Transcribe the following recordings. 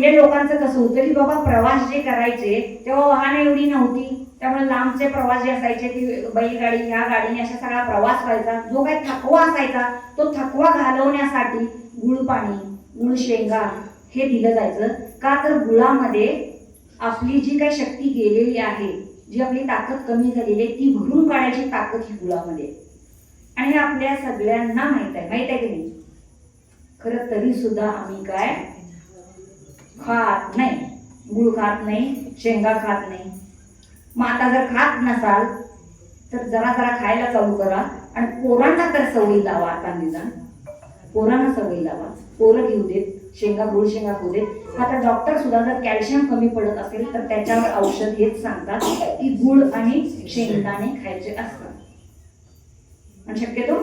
पहिले लोकांचं कसं होतं की बाबा प्रवास जे करायचे तेव्हा वाहन एवढी नव्हती. त्यामुळे लांबचे प्रवास जे असायचे ती बैलगाडी ह्या गाडीने अशा सगळा प्रवास व्हायचा. जो काही थकवा असायचा तो थकवा घालवण्यासाठी गुळ पाणी गुळ शेंगा हे दिलं जायचं. का तर गुळामध्ये आपली जी काही शक्ती गेलेली आहे जी आपली ताकद कमी झालेली आहे ती भरून काढायची ताकद ही गुळामध्ये आणि हे आपल्या सगळ्यांना माहीत आहे. माहीत आहे की नाही? खरं तरी सुद्धा आम्ही काय खात नाही. गुळ खात नाही शेंगा खात नाही. मग आता जर खात नसाल तर जरा जरा खायला चालू करा आणि पोरांना तर सवयी लावा आता निदान. पोरांना सवयी लावा. पोरं घेऊ देत शेंगा गुळ शेंगा खाऊ देत. आता डॉक्टर सुद्धा जर कॅल्शियम कमी पडत असेल तर त्याच्यावर औषध हेच सांगतात की गुळ आणि शेंगदाणे खायचे असतात. आणि शक्यतो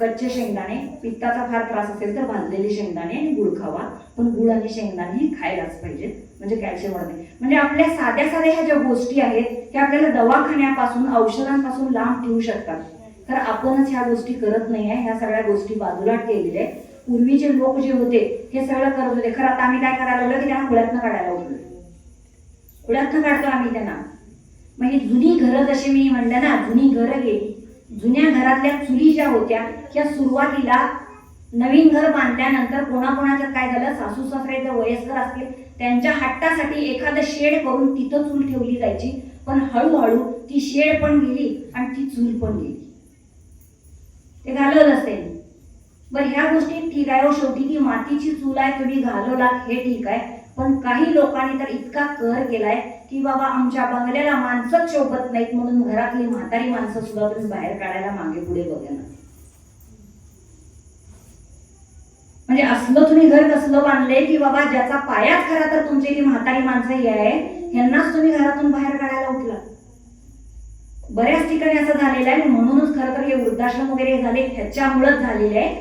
कच्चे शेंगदाणे पित्ताचा फार त्रास असेल तर भाजलेले शेंगदाणे आणि गुळ खावा. पण गुळ आणि शेंगदाणे हे खायलाच पाहिजेत म्हणजे कॅल्शियम वाढते म्हणजे आपल्या साध्या साध्या ह्या ज्या गोष्टी आहेत त्या आपल्याला दवाखान्यापासून औषधांपासून लांब ठेवू शकतात. तर आपणच ह्या गोष्टी करत नाही आहे ह्या सगळ्या गोष्टी बाजूला ठेवलेल्या आहेत. पूर्वीचे लोक जे होते हे सगळं करत होते. खरं आता आम्ही काय करायला लागलो की त्यांना खुळ्यातनं काढायला लागलो खुळ्यातनं काढतो आम्ही त्यांना. मग ही जुनी घरं जशी मी म्हणलं ना जुनी घरं गेली जुन्या घरातल्या चुली ज्या होत्या त्या सुरुवातीला नवीन घर बांधल्यानंतर कोणाकोणाचं काय झालं? सासू सासरे जर वयस्कर असतील त्यांच्या हट्टासाठी एखादं शेड करून तिथं चूल ठेवली जायची. पण हळूहळू ती शेड पण गेली आणि ती चूल पण गेली. ते घालवलं असेल. बरं ह्या गोष्टी ठीक आहे हो. शेवटी ती मातीची चूल आहे तुम्ही घालवलात हे ठीक आहे. पण काही लोकांनी तर इतका कर केलाय की बाबा आमच्या बंगल्याला माणसंच शोभत नाहीत म्हणून घरातली म्हातारी माणसं सुद्धा तुम्ही बाहेर काढायला मागे पुढे बघायला म्हणजे असलं तुम्ही घर कसलं बांधले की बाबा ज्याचा पायाच खरा तर तुमची ती म्हातारी माणसं ही आहे ह्यांनाच तुम्ही घरातून बाहेर काढायला उठला. बऱ्याच ठिकाणी असं झालेलं आहे म्हणूनच खरं तर हे वृद्धाश्रम वगैरे झाले ह्याच्यामुळंच झालेले आहे.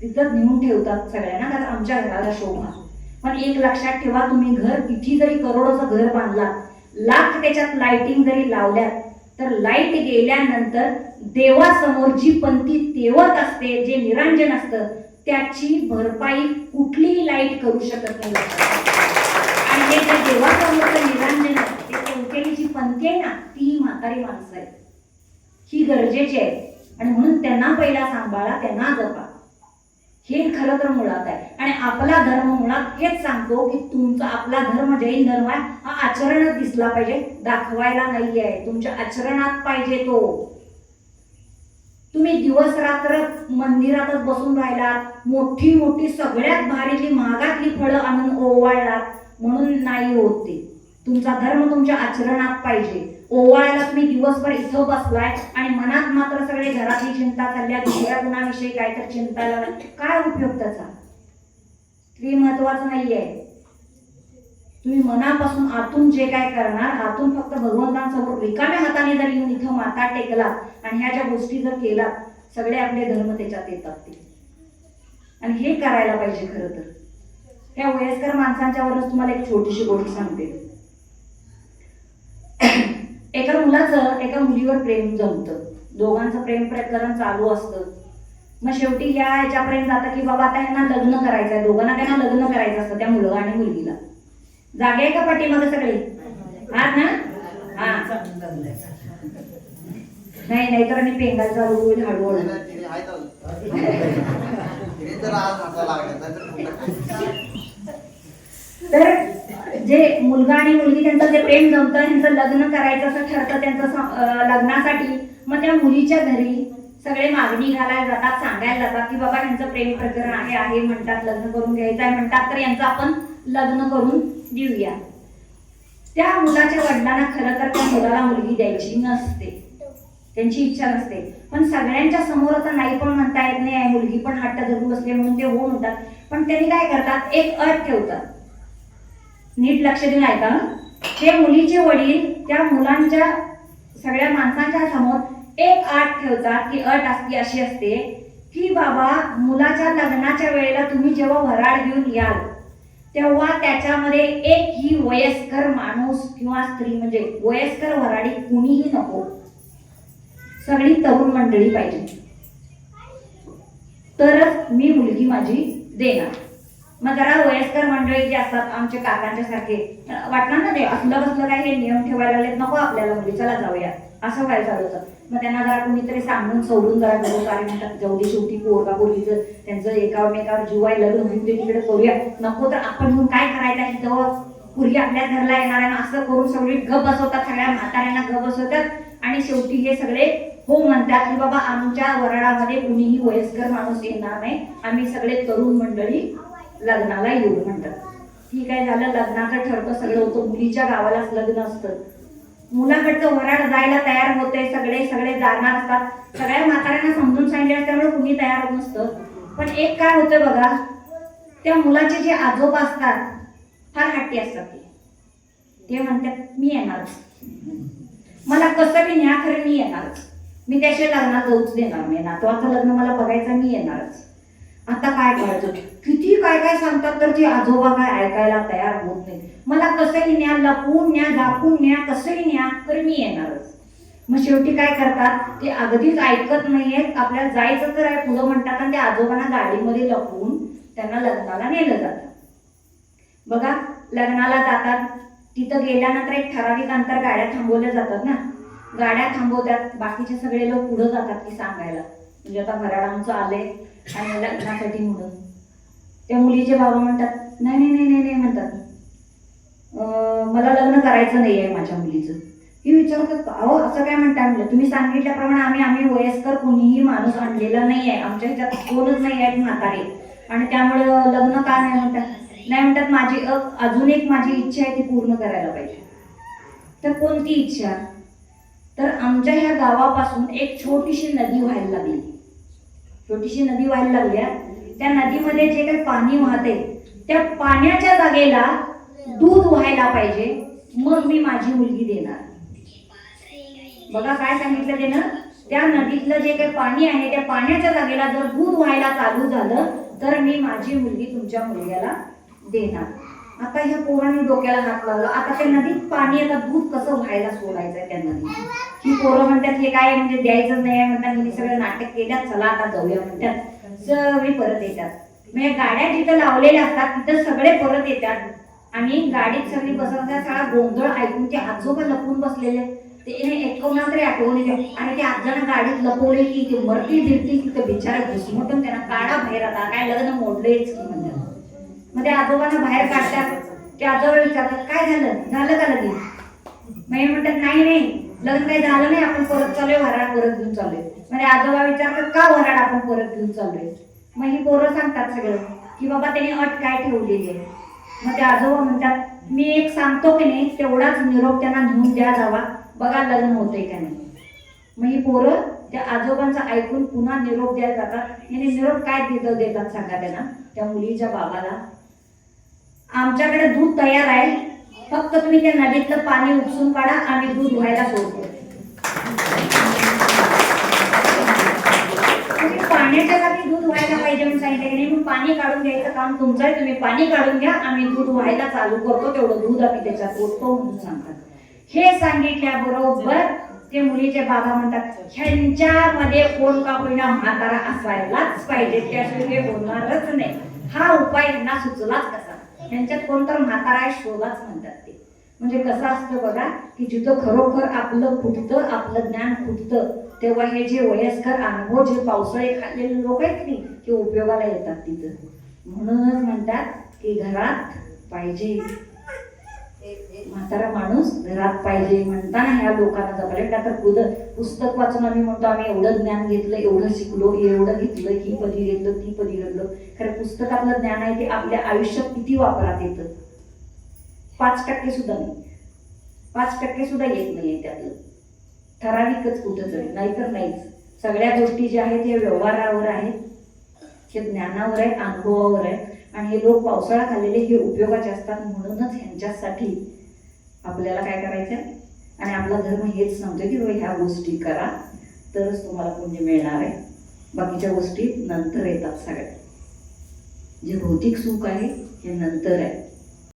तिथं नेऊन ठेवतात सगळ्यांना कारण आमच्या घराला शोभा. पण एक लक्षात ठेवा तुम्ही घर किती जरी करोडोचं घर बांधला लाख त्याच्यात लाइटिंग जरी लावल्यात तर लाइट गेल्यानंतर देवासमोर जी पंथी तेवत असते जे निरांजन असतं त्याची भरपाई कुठलीही लाइट करू शकत नाही. आणि हे जे देवासमोरचं निरांजन आहे ते जी पंथी आहे ना ती म्हातारी माणसं आहे ही गरजेची आहे. आणि म्हणून त्यांना पहिला सांभाळा त्यांना जपा. हे खरं तर मुळात आहे. आणि आपला धर्म मुळात हेच सांगतो की तुमचा आपला धर्म जैन धर्म आहे हा आचरणच दिसला पाहिजे दाखवायला नाही आहे तुमच्या आचरणात पाहिजे तो. तुम्ही दिवस रात्र मंदिरातच बसून राहिलात मोठी मोठी सगळ्यात भारीतली महागातली फळं आणून ओवाळलात म्हणून नाही होत ते. तुमचा धर्म तुमच्या आचरणात पाहिजे. ओवाळायला तुम्ही दिवसभर इथं बसलाय आणि मनात मात्र सगळे घरातली चिंता चालल्या दुसऱ्या गुणाविषयी काय तर चिंता काय उपयोग त्याचा? ते महत्वाचं नाहीये. तुम्ही मनापासून आतून जे काय करणार आतून फक्त भगवंतांसमोर रिकाम्या हाताने जर येऊन इथं माता टेकला आणि ह्या ज्या गोष्टी जर केला सगळे आपले धर्म त्याच्यात येतात ते. आणि हे करायला पाहिजे खरं तर. ह्या वयस्कर माणसांच्यावरच तुम्हाला एक छोटीशी गोष्ट सांगते. एका मुलाचं एका मुलीवर प्रेम जमतं. दोघांचं प्रेम प्रकरण चालू असतं. मग शेवटी या ह्याच्यापर्यंत जातं की बाबा आता यांना लग्न करायचं आहे दोघांना त्यांना लग्न करायचं असतं त्या मुलगा आणि मुलगीला. जागे आहे का पाठीमागे सगळे? हा ना? हा. नाही नाहीतर आणि पेंगाल चालू होईल हळूहळू तर जे मुलगा आणि मुलगी त्यांचं जे प्रेम जमतं त्यांचं लग्न करायचं असं ठरतं त्यांचं लग्नासाठी मग त्या मुलीच्या घरी सगळे मागणी घालायला जातात सांगायला जातात की बाबा त्यांचं प्रेम प्रकरण आहे आहे म्हणतात लग्न करून घ्यायचं आहे म्हणतात तर यांचं आपण लग्न करून देऊया. त्या मुलाच्या वडिलांना खरं तर त्या मुलाला मुलगी द्यायची नसते. त्यांची इच्छा नसते. पण सगळ्यांच्या समोर आता नाही पण म्हणता येत नाही मुलगी पण हट्ट धरून बसले म्हणून ते हो म्हणतात. पण त्यांनी काय करतात? एक अट ठेवतात. नीट लक्ष देऊन ऐका. ते मुलीचे वडील त्या मुलांच्या सगळ्या माणसांच्या समोर एक आठ ठेवतात की अट असती अशी असते की बाबा मुलाच्या लग्नाच्या वेळेला तुम्ही जेव्हा वराड घेऊन याल तेव्हा त्याच्यामध्ये एक ही वयस्कर माणूस किंवा स्त्री म्हणजे वयस्कर वराडी कुणीही नको. सगळी तरुण मंडळी पाहिजे. तरच मी मुलगी माझी देणार. मग जरा वयस्कर मंडळी जे असतात आमच्या काकांच्या सारखे वाटणार ना ते असलं बसलं काय हे नियम ठेवायला लागलेत नको आपल्याला मुली चला जाऊया. असं व्हायला चालू होतं. मग त्यांना जरा कुणीतरी सांगून सोडून जरा घरोकारी कारण जाऊ दे शेवटी पोरगा पोरगीचं त्यांचं एकावर एकावर जीवाय लढून होऊन ते तिकडे करूया. नको तर आपण म्हणून काय करायचं जवळ पूर्वी आपल्या घरला येणार आहे ना असं करून सगळी गप बसवतात सगळ्या म्हाताऱ्यांना गप बसवतात. आणि शेवटी हे सगळे हो म्हणतात की बाबा आमच्या वराडामध्ये कुणीही वयस्कर माणूस येणार नाही. आम्ही सगळे तरुण मंडळी लग्नाला येऊ म्हणतात. ठीक आहे झालं. लग्नाचं ठरतं सगळं होतं. मुलीच्या गावालाच लग्न असतं. मुलाकडचं वराड जायला तयार होते सगळे. सगळे जाणार असतात. सगळ्या म्हाताऱ्यांना समजून सांगितले त्यामुळे कुणी तयार होत नसतं. पण एक काय होतं बघा त्या मुलाचे जे आजोबा असतात फार हट्टी असतात ते. ते म्हणतात मी येणारच मला कसं बी न्या खरं मी येणारच मी त्याशिवाय लग्नात जाऊच देणार नाही. नातवाचं लग्न मला बघायचं मी येणारच आता काय करायचं किती काय काय सांगतात तर ते आजोबा काय ऐकायला तयार होत नाही. मला कसंही न्या लपवून न्या दाखवून न्या कसंही न्या तर मी येणारच. मग शेवटी काय करतात? ते अगदीच ऐकत नाहीयेत. आपल्याला जायचं तर आहे पुढं म्हणतात आणि त्या आजोबांना गाडीमध्ये लपवून त्यांना लग्नाला नेलं जातं. बघा लग्नाला जातात. तिथं गेल्यानंतर एक ठराविक अंतर गाड्या थांबवल्या जातात ना? गाड्या थांबवतात. बाकीचे सगळे लोक पुढं जातात की सांगायला. म्हणजे आता घराडांचं आले आणि लग्नासाठी म्हणून. त्या मुलीचे बाबा म्हणतात नाही नाही नाही नाही नाही म्हणतात मला लग्न करायचं नाही आहे माझ्या मुलीचं. ही विचारतात अहो असं काय म्हणताय म्हणलं तुम्ही सांगितल्याप्रमाणे आम्ही आम्ही वयस्कर कोणीही माणूस आणलेला नाही आहे आमच्या ह्याच्यात कोणच नाही आहेत म्हातारे. आणि त्यामुळं लग्न का नाही म्हणतात? नाही म्हणतात माझी अजून एक माझी इच्छा आहे ती पूर्ण करायला पाहिजे. तर कोणती इच्छा? तर आमच्या ह्या गावापासून एक छोटीशी नदी व्हायला लागली. छोटीशी नदी व्हायला लागल्या. त्या नदीमध्ये जे काही पाणी वाहते त्या पाण्याच्या जागेला दूध व्हायला पाहिजे. मग मी माझी मुलगी देणार. बघा काय सांगितलं त्यानं? त्या नदीतलं जे काही पाणी आहे त्या पाण्याच्या जागेला जर दूध व्हायला चालू झालं तर मी माझी मुलगी तुमच्या मुलग्याला देणार. आता ह्या पोरांनी डोक्याला हात लावला. आता त्या नदीत पाणी आता दूध कसं व्हायला सोडायचं त्या नदीत? ही पोरं म्हणतात हे काय म्हणजे द्यायचं नाही. म्हणतात मी सगळं नाटक केल्यात चला आता जाऊया. म्हणतात सगळे परत येतात. म्हणजे गाड्या जिथं लावलेल्या असतात तिथं सगळे परत येतात. आणि गाडीत सगळी बसवता सगळा गोंधळ ऐकून ते आजोबा लपून बसलेले. ते एकोणा तरी आठवले आणि ते आजानं गाडीत लपवले की ते मरती दिरती तिथं बिचारा घुसमटून त्यांना काढा बाहेर आता. काय लग्न मोडलेच की म्हणजे मग ते आजोबांना बाहेर काढतात. ते आजोबा विचारतात काय झालं? झालं का लगेच? म्हणजे म्हणतात नाही नाही. लग्न काही झालं नाही. आपण परत चालूय वराड परत घेऊन चालूय. म्हणजे आजोबा विचारतात का वराड आपण परत घेऊन चाललोय? मग ही पोरं सांगतात सगळं की बाबा त्याने अट काय ठेवलेली आहे? मग ते आजोबा म्हणतात मी एक सांगतो की नाही तेवढाच निरोप त्यांना घेऊन द्या जावा. बघा लग्न होतंय का नाही. मग ही पोरं त्या आजोबांचं ऐकून पुन्हा निरोप द्यायला जातात. याने निरोप काय देत देतात सांगा त्यांना? त्या मुलीच्या बाबाला. आमच्याकडे दूध तयार आहे. फक्त तुम्ही त्या नदीतलं पाणी उपसून काढा आम्ही दूध व्हायला सोडतो. तुम्ही पाण्याच्या जागी दूध व्हायला पाहिजे म्हणून सांगितलं. की नाही मग पाणी काढून घ्यायचं काम तुमचं आहे तुम्ही पाणी काढून घ्या. आम्ही दूध व्हायला चालू करतो तेवढं दूध आम्ही त्याच्यात ओततो म्हणून सांगतात. हे सांगितल्याबरोबर ते मुलीचे बाबा म्हणतात ह्यांच्यामध्ये कोण का होईना म्हातारा असायलाच पाहिजे. त्याशिवाय हे होणारच नाही. हा उपाय यांना सुचलाच कसा? ह्यांच्यात कोणतर म्हातारा आहे शोधाच म्हणतात ते. म्हणजे कसं असतं बघा की जिथं खरोखर आपलं फुटतं आपलं ज्ञान फुटतं तेव्हा हे जे वयस्कर अनुभव जे पावसाळे खाल्लेले लोक आहेत की ते उपयोगाला येतात तिथं. म्हणूनच म्हणतात की घरात पाहिजे. म्हातारा माणूस घरात पाहिजे म्हणताना ह्या लोकांना जपले का तर खुद पुस्तक वाचून आम्ही म्हणतो आम्ही एवढं ज्ञान घेतलं एवढं शिकलो एवढं घेतलं ही पदी घेतलं ती पदी घेतलं. खरं पुस्तकातलं ज्ञान आहे ते आपल्या आयुष्यात किती वापरात येतं? पाच टक्के सुद्धा नाही. पाच टक्के सुद्धा येत नाहीये त्यातलं. ठराविकच कुठं तरी नाहीतर नाहीच. सगळ्या गोष्टी ज्या आहेत हे व्यवहारावर आहेत. हे ज्ञानावर आहेत अनुभवावर आहेत आणि हे लोक पावसाळा खाल्लेले हे उपयोगाचे असतात म्हणूनच ह्यांच्यासाठी आपल्याला काय करायचं आहे आणि आपला धर्म हेच सांगतो की बाबा ह्या गोष्टी करा तरच तुम्हाला पुण्य मिळणार आहे. बाकीच्या गोष्टी नंतर येतात सगळ्या. जे भौतिक सुख आहे हे नंतर आहे.